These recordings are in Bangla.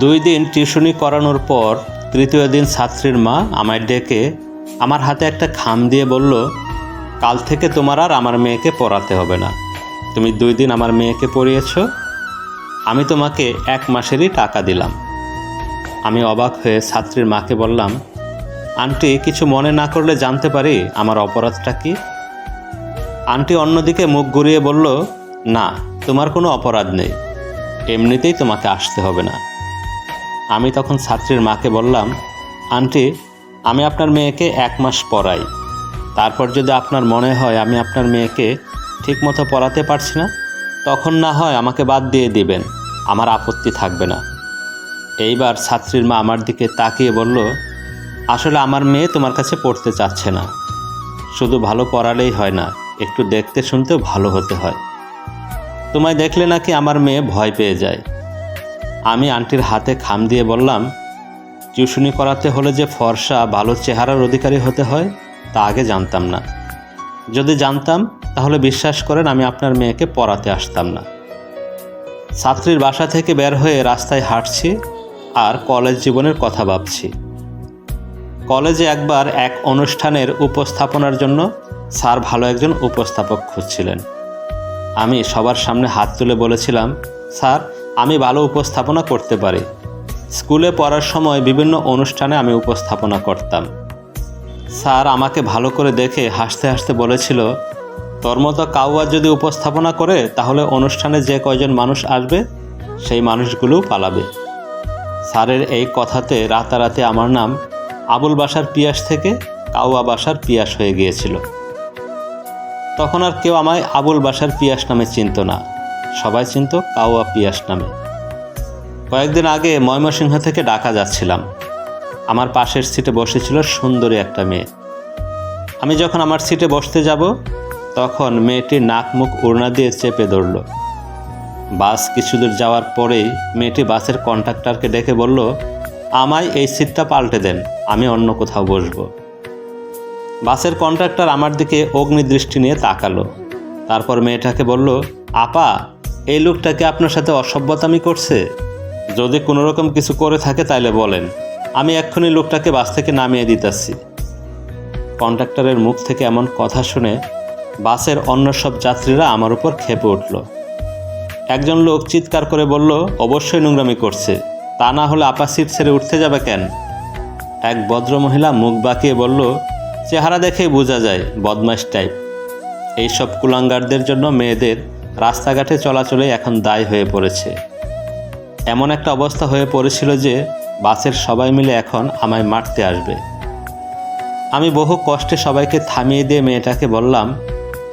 দুই দিন টিউশনি করানোর পর তৃতীয় দিন ছাত্রীর মা আমায় ডেকে আমার হাতে একটা খাম দিয়ে বলল, কাল থেকে তোমার আর আমার মেয়েকে পড়াতে হবে না। তুমি দুই দিন আমার মেয়েকে পড়িয়েছ। আমি তোমাকে এক মাসেরই টাকা দিলাম। আমি অবাক হয়ে ছাত্রীর মাকে বললাম, আন্টি, কিছু মনে না করলে জানতে পারি আমার অপরাধটা কি? আন্টি অন্যদিকে মুখ ঘুরিয়ে বলল, না, তোমার কোনো অপরাধ নেই। এমনিতেই তোমাকে আসতে হবে না। আমি তখন ছাত্রীর মাকে বললাম, আন্টি, আমি আপনার মেয়েকে এক মাস পড়াই। তারপর যদি আপনার মনে হয় আমি আপনার মেয়েকে ঠিকমতো পড়াতে পারছি না, তখন না হয় আমাকে বাদ দিয়ে দিবেন। আমার আপত্তি থাকবে না। এইবার ছাত্রীর মা আমার দিকে তাকিয়ে বলল, আসলে আমার মেয়ে তোমার কাছে পড়তে চাচ্ছে না। শুধু ভালো পড়ালেই হয় না, একটু দেখতে শুনতেও ভালো হতে হয়। তোমায় দেখলে নাকি আমার মেয়ে ভয় পেয়ে যায়। আমি আন্টির হাতে খাম দিয়ে বললাম, টিউশনি করাতে হলে যে ফর্সা, ভালো চেহারার অধিকারী হতে হয়, তা আগে জানতাম না। যদি জানতাম, তাহলে বিশ্বাস করেন আমি আপনার মেয়েকে পড়াতে আসতাম না। ছাত্রীর বাসা থেকে বের হয়ে রাস্তায় হাঁটছি আর কলেজ জীবনের কথা ভাবছি। কলেজে একবার এক অনুষ্ঠানের উপস্থাপনার জন্য স্যার ভালো একজন উপস্থাপক খুঁজছিলেন। আমি সবার সামনে হাত তুলে বলেছিলাম, স্যার আমি ভালো উপস্থাপনা করতে পারি। স্কুলে পড়ার সময় বিভিন্ন অনুষ্ঠানে আমি উপস্থাপনা করতাম। স্যার আমাকে ভালো করে দেখে হাসতে হাসতে বলেছিল, তোর মতো কাউয়া যদি উপস্থাপনা করে, তাহলে অনুষ্ঠানে যে কয়জন মানুষ আসবে, সেই মানুষগুলোও পালাবে। স্যারের এই কথাতে রাতারাতি আমার নাম আবুল বাসার পিয়াস থেকে কাউয়া বাসার পিয়াস হয়ে গিয়েছিল। তখন আর কেউ আমায় আবুল বাসার পিয়াস নামে চিনত না। সবাই চিনত কাউয়া পিয়াস নামে। কয়েকদিন আগে ময়মনসিংহ থেকে ডাকা যাচ্ছিলাম। আমার পাশের সিটে বসেছিল সুন্দরী একটা মেয়ে। আমি যখন আমার সিটে বসতে যাব, তখন মেয়েটির নাক মুখ ওড়না দিয়ে চেপে ধরল। বাস কিছু দূর যাওয়ার পরেই মেয়েটি বাসের কন্ট্রাক্টরকে ডেকে বলল, আমায় এই সিটটা পাল্টে দেন, আমি অন্য কোথাও বসবো। বাসের কন্ট্রাক্টর আমার দিকে অগ্নিদৃষ্টি নিয়ে তাকালো। তারপর মেয়েটাকে বলল, আপা এই লোকটাকে আপনার সাথে অসভ্যতামি করছে? যদি কোনো রকম কিছু করে থাকে তাইলে বলেন। আমি এক্ষুনি লোকটাকে বাস থেকে নামিয়ে দিতেছি। কন্ট্রাক্টরের মুখ থেকে এমন কথা শুনে বাসের অন্য সব যাত্রীরা আমার উপর খেপে উঠল। একজন লোক চিৎকার করে বলল, অবশ্যই নোংরামি করছে। তা না হলে আপা সিট ছেড়ে উঠতে যাবে কেন? এক ভদ্রমহিলা মুখ বাঁকিয়ে বলল, চেহারা দেখে বোঝা যায়, বদমাইশ টাইপ। এইসব কুলাঙ্গারদের জন্য মেয়েদের রাস্তাঘাটে চলাচলে এখন দায় হয়ে পড়েছে। এমন একটা অবস্থা হয়ে পড়েছিল যে, বাসের সবাই মিলে এখন আমায় মারতে আসবে। আমি বহু কষ্টে সবাইকে থামিয়ে দিয়ে মেয়েটাকে বললাম,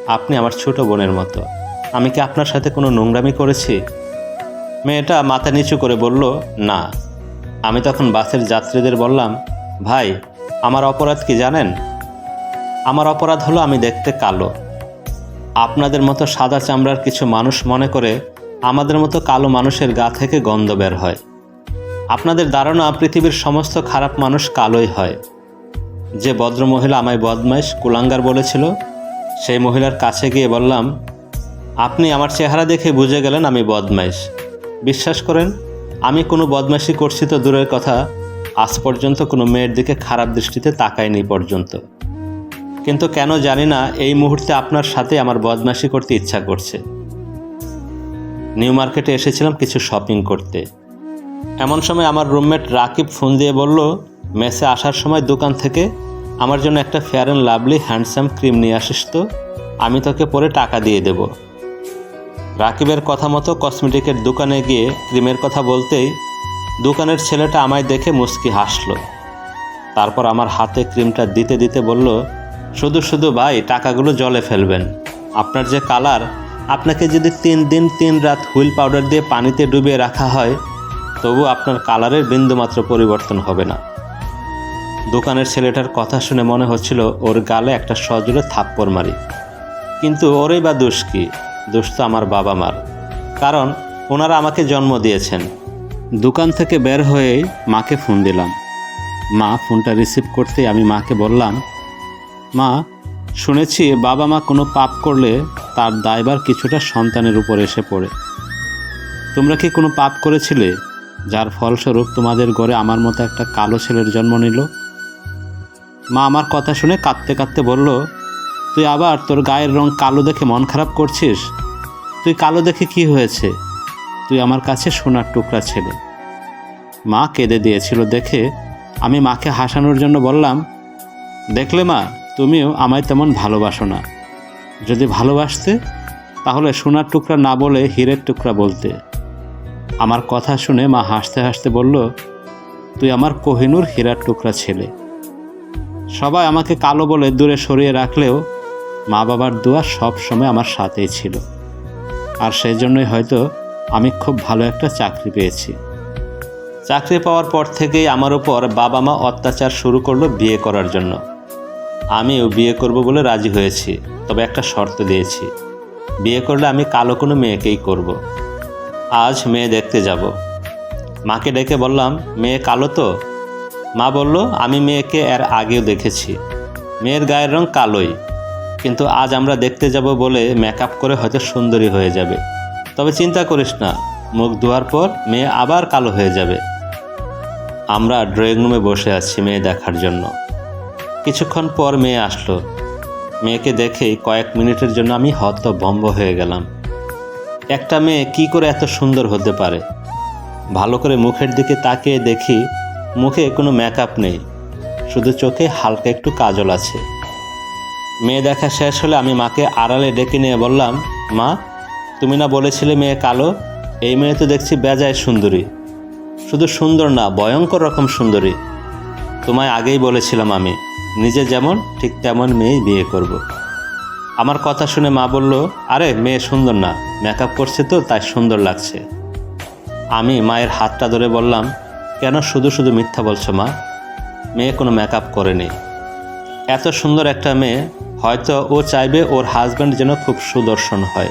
আপনি আমার ছোট বোনের মতো। আমি কি আপনার সাথে কোনো নোংরামি করেছি? মেয়েটা মাথা নিচু করে বলল, না। আমি তখন বাসের যাত্রীদের বললাম, ভাই, আমার অপরাধ কি জানেন? আমার অপরাধ হলো আমি দেখতে কালো। আপনাদের মতো সাদা চামড়ার কিছু মানুষ মনে করে আমাদের মতো কালো মানুষের গা থেকে গন্ধ বের হয়। আপনাদের ধারণা পৃথিবীর সমস্ত খারাপ মানুষ কালোই হয়। যে ভদ্রমহিলা আমায় বদমাইশ কুলাঙ্গার বলেছিল, সেই মহিলার কাছে গিয়ে বললাম, আপনি আমার চেহারা দেখে বুঝে গেলেন আমি বদমাইশ। বিশ্বাস করেন, আমি কোনো বদমাইশি করছি তো দূরের কথা, আজ পর্যন্ত কোনো মেয়ের দিকে খারাপ দৃষ্টিতে তাকায়নি পর্যন্ত। কিন্তু কেন জানি না, এই মুহূর্তে আপনার সাথে আমার বদমাশি করতে ইচ্ছা করছে। নিউ মার্কেটে এসেছিলাম কিছু শপিং করতে। এমন সময় আমার রুমমেট রাকিব ফোন দিয়ে বলল, মেসে আসার সময় দোকান থেকে আমার জন্য একটা fair and lovely handsome cream নিয়ে আসিস তো, আমি তোকে পরে টাকা দিয়ে দেব। রাকিবের কথা মতো কসমেটিকের দোকানে গিয়ে ক্রিমের কথা বলতেই দোকানের ছেলেটা আমায় দেখে মুস্কি হাসলো। তারপর আমার হাতে ক্রিমটা দিতে দিতে বলল শুধু শুধু ভাই, টাকাগুলো জলে ফেলবেন। আপনার যে কালার, আপনাকে যদি তিন দিন তিন রাত হুইল পাউডার দিয়ে পানিতে ডুবিয়ে রাখা হয়, তবু আপনার কালারের বিন্দুমাত্র পরিবর্তন হবে না। দোকানের ছেলেটার কথা শুনে মনে হচ্ছিল ওর গালে একটা সজোরে থাপ্পড় মারি। কিন্তু ওরই বা দোষ কি? দোষ তো আমার বাবা মার। কারণ ওনারা আমাকে জন্ম দিয়েছেন। দোকান থেকে বের হয়েই মাকে ফোন দিলাম। মা ফোনটা রিসিভ করতে আমি মাকে বললাম মা, শুনেছি বাবা মা কোনো পাপ করলে তার দায়বার কিছুটা সন্তানের উপর এসে পড়ে। তোমরা কি কোনো পাপ করেছিলে, যার ফলস্বরূপ তোমাদের ঘরে আমার মতো একটা কালো ছেলের জন্ম নিল? মা আমার কথা শুনে কাঁদতে কাঁদতে বলল, তুই আবার তোর গায়ের রং কালো দেখে মন খারাপ করছিস? তুই কালো দেখে কি হয়েছে? তুই আমার কাছে সোনার টুকরা ছেলে। মা কেঁদে দিয়েছিল দেখে। আমি মাকে হাসানোর জন্য বললাম, দেখলে মা তুমিও আমায় তেমন ভালোবাসো না। যদি ভালোবাসতে, তাহলে সোনার টুকরা না বলে হীরের টুকরা বলতে। আমার কথা শুনে মা হাসতে হাসতে বলল, তুই আমার কোহিনুর হীরার টুকরা ছেলে। সবাই আমাকে কালো বলে দূরে সরিয়ে রাখলেও মা বাবার দোয়া সব সময় আমার সাথেই ছিল। আর সেই জন্যই হয়তো আমি খুব ভালো একটা চাকরি পেয়েছি। চাকরি পাওয়ার পর থেকেই আমার উপর বাবা মা অত্যাচার শুরু করল বিয়ে করার জন্য। আমিও বিয়ে করব বলে রাজি হয়েছি, তবে একটা শর্ত দিয়েছি। বিয়ে করলে আমি কালো কোনো মেয়েকেই করব। আজ মেয়ে দেখতে যাব। মাকে ডেকে বললাম, মেয়ে কালো তো? মা বলল, আমি মেয়েকে এর আগেও দেখেছি। মেয়ের গায়ের রং কালোই। কিন্তু আজ আমরা দেখতে যাব বলে মেকআপ করে হয়তো সুন্দরী হয়ে যাবে। তবে চিন্তা করিস না, মুখ ধোয়ার পর মেয়ে আবার কালো হয়ে যাবে। আমরা ড্রয়িং রুমে বসে আছি মেয়ে দেখার জন্য। কিছুক্ষণ পর মেয়ে আসলো। মেয়েকে দেখেই কয়েক মিনিটের জন্য আমি হতভম্ব হয়ে গেলাম। একটা মেয়ে কি করে এত সুন্দর হতে পারে? ভালো করে মুখের দিকে তাকিয়ে দেখি মুখে কোনো মেকআপ নেই। শুধু চোখে হালকা একটু কাজল আছে। মেয়ে দেখা শেষ হলে আমি মাকে আড়ালে ডেকে নিয়ে বললাম, মা, তুমি না বলেছিলে মেয়ে কালো? এই মেয়ে তো দেখছি বেজায় সুন্দরী। শুধু সুন্দর না, ভয়ঙ্কর রকম সুন্দরী। তোমায় আগেই বলেছিলাম আমি। নিজে যেমন, ঠিক তেমন মেয়েই বিয়ে করব। আমার কথা শুনে মা বলল, আরে, মেয়ে সুন্দর না মেকআপ করছে তো, তাই সুন্দর লাগছে। আমি মায়ের হাতটা ধরে বললাম, কেন শুধু শুধু মিথ্যা বলছো মা? মেয়ে কোনো মেকআপ করেনি। এত সুন্দর একটা মেয়ে, হয়তো ও চাইবে ওর হাজব্যান্ড যেন খুব সুদর্শন হয়।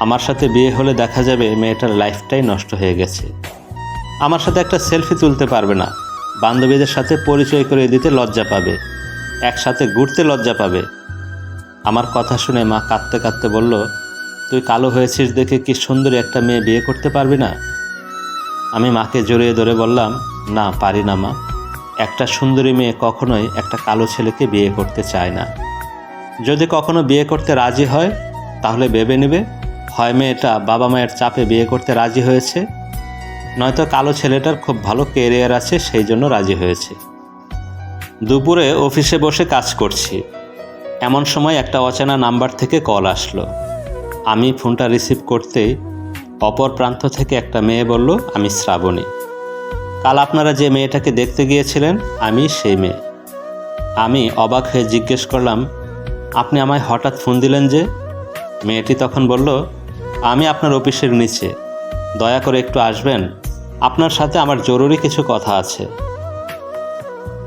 আমার সাথে বিয়ে হলে দেখা যাবে মেয়েটার লাইফটাই নষ্ট হয়ে গেছে। আমার সাথে একটা সেলফি তুলতে পারবে না। বান্ধবীদের সাথে পরিচয় করে দিতে লজ্জা পাবে। একসাথে ঘুরতে লজ্জা পাবে। আমার কথা শুনে মা কাঁদতে কাঁদতে বলল, তুই কালো হয়েছিস দেখে কি সুন্দরী একটা মেয়ে বিয়ে করতে পারবি না? আমি মাকে জড়িয়ে ধরে বললাম, না, পারি না মা। একটা সুন্দরী মেয়ে কখনোই একটা কালো ছেলেকে বিয়ে করতে চায় না। যদি কখনো বিয়ে করতে রাজি হয়, তাহলে ভেবে নেবে, হয় মেয়েটা বাবা মায়ের চাপে বিয়ে করতে রাজি হয়েছে নয়তো কালো ছেলেটার খুব ভালো কেরিয়ার আছে, সেই জন্য রাজি হয়েছে। দুপুরে অফিসে বসে কাজ করছি। এমন সময় একটা অচেনা নাম্বার থেকে কল আসলো। আমি ফোনটা রিসিভ করতেই অপর প্রান্ত থেকে একটা মেয়ে বলল, আমি শ্রাবণী। কাল আপনারা যে মেয়েটাকে দেখতে গিয়েছিলেন, আমি সেই মেয়ে। আমি অবাক হয়ে জিজ্ঞেস করলাম, আপনি আমায় হঠাৎ ফোন দিলেন যে? মেয়েটি তখন বলল, আমি আপনার অফিসের নিচে। দয়া করে একটু আসবেন? আপনার সাথে আমার জরুরি কিছু কথা আছে।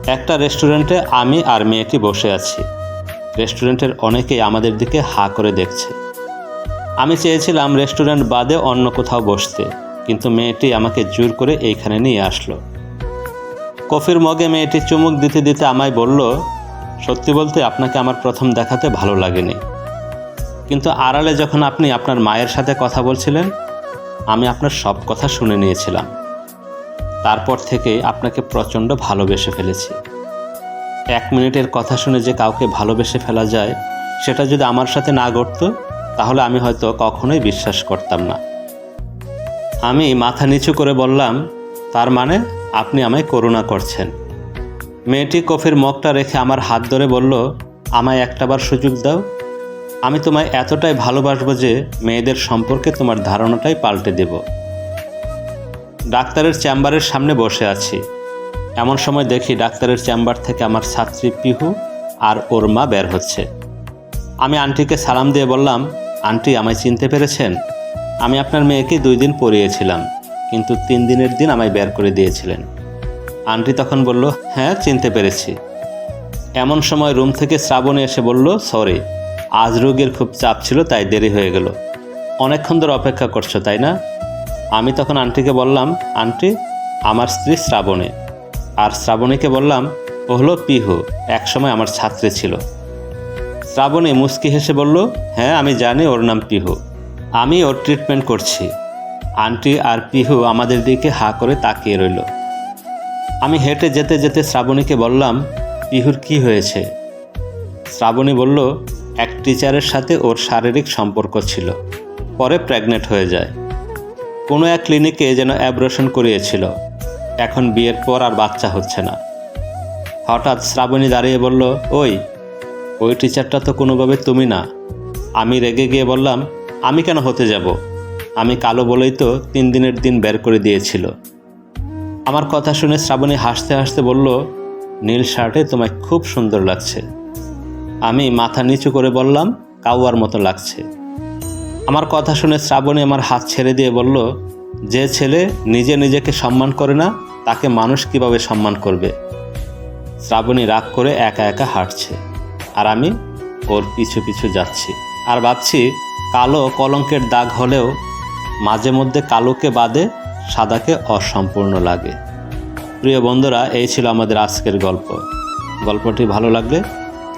একটা রেস্টুরেন্টে আমি আর মেয়েটি বসে আছি। রেস্টুরেন্টের অনেকেই আমাদের দিকে হা করে দেখছে। আমি চেয়েছিলাম রেস্টুরেন্ট বাদে অন্য কোথাও বসতে, কিন্তু মেয়েটি আমাকে জোর করে এইখানে নিয়ে আসলো। কফির মগে মেয়েটি চুমুক দিতে দিতে আমায় বলল, সত্যি বলতে আপনাকে আমার প্রথম দেখাতে ভালো লাগেনি। কিন্তু আড়ালে যখন আপনি আপনার মায়ের সাথে কথা বলছিলেন আমি আপনার সব কথা শুনে নিয়েছিলাম। তারপর থেকে আপনাকে প্রচণ্ড ভালোবেসে ফেলেছি। এক মিনিটের কথা শুনে যে কাউকে ভালোবেসে ফেলা যায়, সেটা যদি আমার সাথে না ঘটতো, তাহলে আমি হয়তো কখনোই বিশ্বাস করতাম না। আমি মাথা নিচু করে বললাম, তার মানে আপনি আমায় করুণা করছেন। মেয়েটি কফির মগটা রেখে আমার হাত ধরে বলল, আমায় একটাবার সুযোগ দাও আমি তোমায় এতটাই ভালোবাসবো যে মেয়েদের সম্পর্কে তোমার ধারণাটাই পাল্টে দেব। ডাক্তারের চেম্বারের সামনে বসে আছি। এমন সময় দেখি ডাক্তারের চেম্বার থেকে আমার ছাত্রী পিহু আর ওর মা বের হচ্ছে। আমি আন্টিকে সালাম দিয়ে বললাম, আন্টি, আমায় চিনতে পেরেছেন? আমি আপনার মেয়েকে দুই দিন পড়িয়েছিলাম, কিন্তু তিন দিনের দিন আমায় বের করে দিয়েছিলেন। আন্টি তখন বলল হ্যাঁ চিনতে পেরেছি। এমন সময় রুম থেকে শ্রাবণী এসে বলল, সরি আজ রোগের খুব চাপ ছিল, তাই দেরি হয়ে গেল। অনেকক্ষণ ধরে অপেক্ষা করছ, তাই না? আমি তখন আন্টিকে বললাম, আন্টি, আমার স্ত্রী শ্রাবণী। আর শ্রাবণীকে বললাম, ও হলো পিহু, একসময় আমার ছাত্রী ছিল। শ্রাবণী মুস্কি হেসে বলল হ্যাঁ আমি জানি ওর নাম পিহু। আমি ওর ট্রিটমেন্ট করছি। আন্টি আর পিহু আমাদের দিকে হা করে তাকিয়ে রইল। আমি হেঁটে যেতে যেতে শ্রাবণীকে বললাম, পিহুর কি হয়েছে? শ্রাবণী বলল, এক টিচারের সাথে ওর শারীরিক সম্পর্ক ছিল। পরে প্রেগনেন্ট হয়ে যায়। কোনো এক ক্লিনিকে যেন অ্যাব্রেশন করিয়েছিল। এখন বিয়ের পর আর বাচ্চা হচ্ছে না। হঠাৎ শ্রাবণী দাঁড়িয়ে বলল, ওই ওই টিচারটা তো কোনোভাবে তুমি না। আমি রেগে গিয়ে বললাম, আমি কেন হতে যাব? আমি কালো বলেই তো তিন দিনের দিন বের করে দিয়েছিল। আমার কথা শুনে শ্রাবণী হাসতে হাসতে বলল, নীল শার্টে তোমায় খুব সুন্দর লাগছে। আমি মাথা নিচু করে বললাম, কাউয়ার মতো লাগছে। আমার কথা শুনে শ্রাবণী আমার হাত ছেড়ে দিয়ে বলল, যে ছেলে নিজে নিজেকে সম্মান করে না, তাকে মানুষ কীভাবে সম্মান করবে? শ্রাবণী রাগ করে একা একা হাঁটছে, আর আমি ওর পিছু পিছু যাচ্ছি, আর ভাবছি কালো কলঙ্কের দাগ হলেও মাঝে মধ্যে কালোকে বাদে সাদাকে অসম্পূর্ণ লাগে। প্রিয় বন্ধুরা, এই ছিল আমাদের আজকের গল্প। গল্পটি ভালো লাগলে